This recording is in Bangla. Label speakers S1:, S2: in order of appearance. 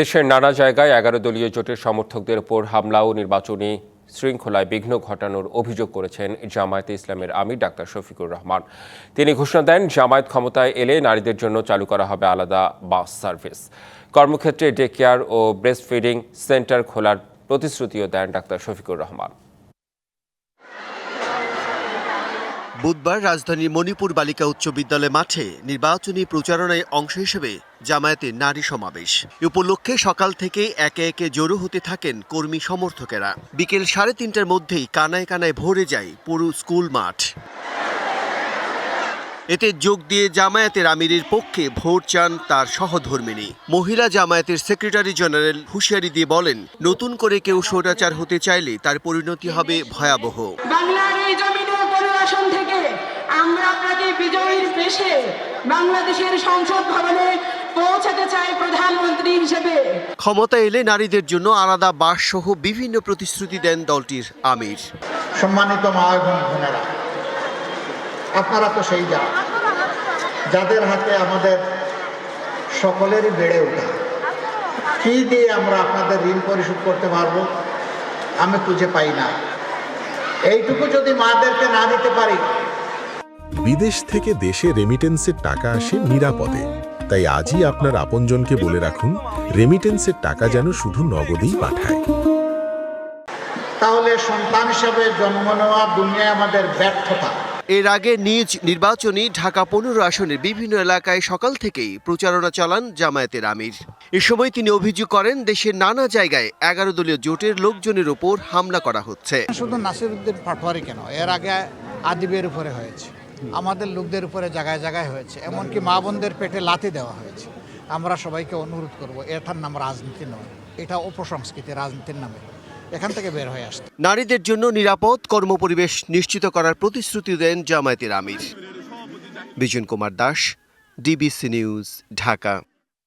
S1: দেশের নানা জায়গায় এগারো দলীয় জোটের সমর্থকদের ওপর হামলা ও নির্বাচনী শৃঙ্খলায় বিঘ্ন ঘটানোর অভিযোগ করেছেন জামায়াতে ইসলামের আমির ডাক্তার শফিকুর রহমান। তিনি ঘোষণা দেন, জামায়াত ক্ষমতায় এলে নারীদের জন্য চালু করা হবে আলাদা বাস সার্ভিস। কর্মক্ষেত্রে ডে কেয়ার ও ব্রেস্ট ফিডিং সেন্টার খোলার প্রতিশ্রুতিও দেন ডাক্তার শফিকুর রহমান।
S2: বুধবার রাজধানীর মণিপুর বালিকা উচ্চ বিদ্যালয় মাঠে নির্বাচনী প্রচারণায় অংশ হিসেবে জামায়াতের নারী সমাবেশ। উপলক্ষে সকাল থেকে একে একে জড়ো হতে থাকেন কর্মী সমর্থকেরা। বিকেল সাড়ে তিনটার মধ্যেই কানায় কানায় ভরে যায় পুরো স্কুল মাঠ। এতে যোগ দিয়ে জামায়াতের আমিরের পক্ষে ভোট চান তার সহধর্মিনী। মহিলা জামায়াতের সেক্রেটারি জেনারেল হুঁশিয়ারি দিয়ে বলেন, নতুন করে কেউ সৌরাচার হতে চাইলে তার পরিণতি হবে ভয়াবহ।
S3: বাংলাদেশের সংসদ ভবনে পৌঁছাতে চাই প্রধানমন্ত্রী হিসেবে।
S2: ক্ষমতা এলে নারীদের জন্য আলাদা বাস সহ বিভিন্ন প্রতিশ্রুতি দেন দলটির আমির।
S4: সম্মানিত মা এবং বোনেরা আপনারা তো সেই যা যাদের হাতে আমাদের সকলেরই বেড়ে ওঠা কি দিয়ে আমরা আপনাদের ঋণ পরিশোধ করতে পারব আমি খুঁজে পাই না। এইটুকু যদি মাদেরকে না দিতে পারি।
S5: বিদেশ থেকে দেশে রেমিটেন্সের টাকা আসে নিরাপদে। তাই আজই আপনার আপনজনকে বলে রাখুন রেমিটেন্সের টাকা যেন শুধু নগদেই পাঠায়।
S4: তাহলে সন্তান হিসেবে জন্ম নেওয়া দুনিয়ায় আমাদের ব্যর্থতা।
S2: এর আগে নিজ নির্বাচনী ঢাকা পনেরো আসনের বিভিন্ন এলাকায় সকাল থেকেই প্রচারণা চালান জামায়াতের আমির। এ সময় তিনি অভিযোগ করেন দেশের নানা জায়গায় এগারো দলীয় জোটের লোকজনের ওপর হামলা করা হচ্ছে।
S6: শুধু নাসিরুদ্দিন পাটোয়ারি কেন? এর আগে আদিবের উপরে হয়েছে। আমাদের লোকদের উপরে জায়গায় জায়গায় হয়েছে। এমনকি মা বোনদের পেটে লাথি দেওয়া হয়েছে। আমরা সবাইকে অনুরোধ করব, এটার নাম রাজনীতি নয়, এটা অপসংস্কৃতি, রাজনীতির নামে। এখান থেকে বের হয়ে আসতে।
S2: নারীদের জন্য নিরাপদ কর্মপরিবেশ নিশ্চিত করার প্রতিশ্রুতি দেন জামায়াতের আমির। Bijon Kumar Das, DBC news, Dhaka.